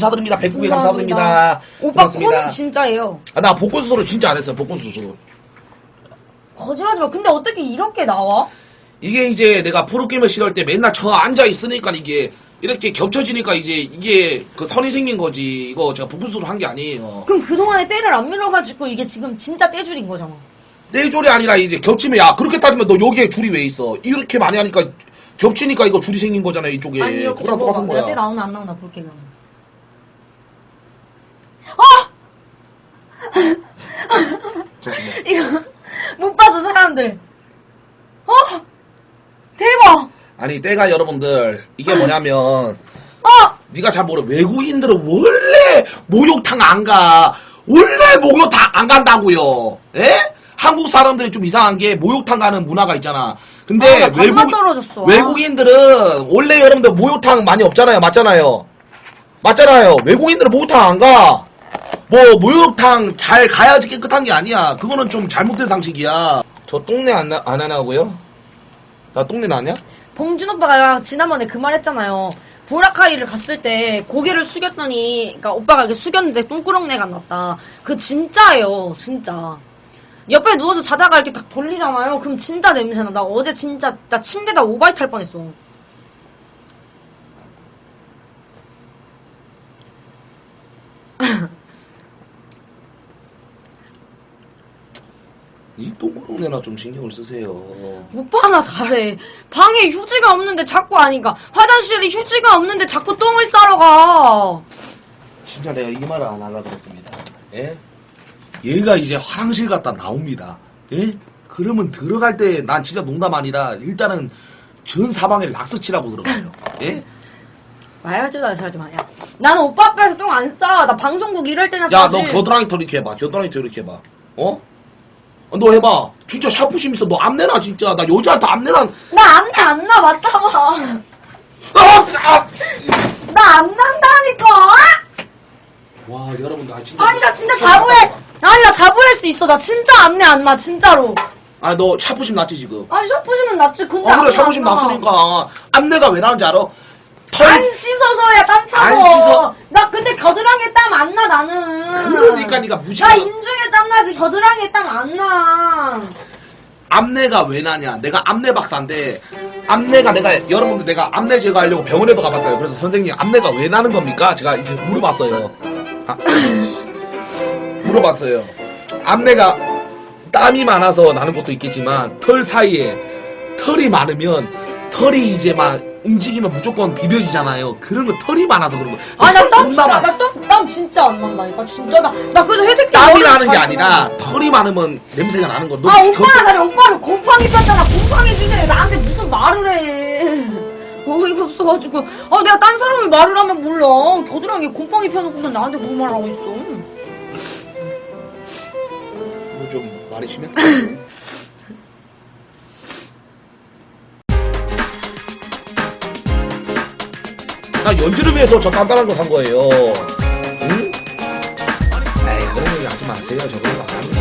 감사드립니다. 백국에 감사합니다. 감사드립니다. 오빠 고맙습니다. 코는 진짜예요. 아, 나 복권 수술을 진짜 안 했어요. 복권 수술. 거짓말하지 마. 근데 어떻게 이렇게 나와? 이게 이제 내가 프로게임을 싫어할 때 맨날 저 앉아 있으니까 이게 이렇게 겹쳐지니까 이제 이게 그 선이 생긴 거지. 이거 제가 복권 수술 한게 아니에요. 그럼 그동안에 때를 안 밀어가지고 이게 지금 진짜 떼줄인 거잖아. 떼줄이 아니라 이제 겹치면 야 그렇게 따지면 너 여기에 줄이 왜 있어? 이렇게 많이 하니까 겹치니까 이거 줄이 생긴 거잖아요 이쪽에. 아니 이렇게 그거랑. 똑같은 때 거야. 나오나 안 나오나 볼게 그럼. 아! 잠깐만. 이거 못 봐서 사람들. 어? 대박! 아니 때가 여러분들 이게 뭐냐면 어! 네가 잘 모르 외국인들은 원래 목욕탕 안 가. 원래 목욕탕 안 간다고요. 예? 한국 사람들이 좀 이상한 게 목욕탕 가는 문화가 있잖아. 근데 아, 나 반만 떨어졌어. 외국인들은 원래 여러분들 목욕탕 많이 없잖아요. 맞잖아요. 맞잖아요. 외국인들은 목욕탕 안 가. 뭐 목욕탕 잘 가야지 깨끗한 게 아니야. 그거는 좀 잘못된 상식이야. 저 똥내 안, 나, 안 하냐고요? 나 똥내 나냐? 봉준 오빠가 지난번에 그 말 했잖아요. 보라카이를 갔을 때 고개를 숙였더니, 그러니까 오빠가 이렇게 숙였는데 똥꾸렁내가 났다. 그 진짜예요, 진짜. 옆에 누워서 자다가 이렇게 딱 돌리잖아요. 그럼 진짜 냄새나. 나 어제 진짜 나 침대다 오바이 탈 뻔했어. 이 똥구렁내나 좀 신경을 쓰세요. 오빠 나 잘해. 방에 휴지가 없는데 자꾸 아니까 화장실에 휴지가 없는데 자꾸 똥을 싸러 가. 진짜 내가 이 말을 안 그랬습니다. 예? 얘가 이제 화장실 갔다 나옵니다. 예? 그러면 들어갈 때 난 진짜 농담 아니라 일단은 전 사방에 락스 치라고 들어가요. 예? 말하지도 않아, 잘하지 마. 야, 나는 오빠 앞에서 똥 안 싸. 나 방송국 이럴 때는 야, 싸지. 너 겨드랑이 털 이렇게 해봐. 겨드랑이 털 이렇게 해봐. 어? 어, 너 해봐. 진짜 샤프심 있어. 너 암내나, 진짜. 나 여자한테 암내나. 나 안나 안 나, 맞다봐. 아, 아! 나안 난다니까. 와, 여러분, 나 진짜. 아니, 나 진짜 자부해. 아니, 나 자부할 수 있어. 나 진짜 안내 안 나, 진짜로. 아, 너 샤프심 났지, 지금? 아니, 샤프심은 낫지. 근데 아, 그래, 샤프심 나. 났으니까. 암내가 왜 나는지 알아? 털. 안 씻어서야 땀 차고. 안 씻어. 나 근데 겨드랑이에 땀 안 나, 나는. 그러니까 네가 무시하- 나 인중에 땀 나지, 겨드랑이에 땀 안 나. 암내가 왜 나냐? 내가 암내 박사인데 암내가 내가 여러분들 내가 암내 제거하려고 병원에도 가봤어요. 그래서 선생님 암내가 왜 나는 겁니까? 제가 이제 물어봤어요. 아, 물어봤어요. 암내가 땀이 많아서 나는 것도 있겠지만 털 사이에 털이 많으면 털이 이제 막 움직이면 무조건 비벼지잖아요. 그런 거 털이 많아서 그런 거. 아, 나 땀, 존나 나, 많아. 나 땀, 땀 진짜 안 난다니까, 진짜. 나, 나 그래서 회색 티 땀이 나는 게잘 아니라 털이 많으면 냄새가 나는 거. 너 아, 겨- 오빠가 잘해. 오빠는 곰팡이 폈잖아. 곰팡이 주제에 나한테 무슨 말을 해. 어이가 없어가지고. 아, 내가 딴 사람이 말을 하면 몰라. 겨드랑이에 곰팡이 펴놓고서 나한테 그런 말을 하고 있어. 이거 좀 말이 심해? 나 연주를 위해서 저 단단한 거 산 거예요. 응? 에이, 그런 얘기 하지 마세요. 저 그런 거안 합니다.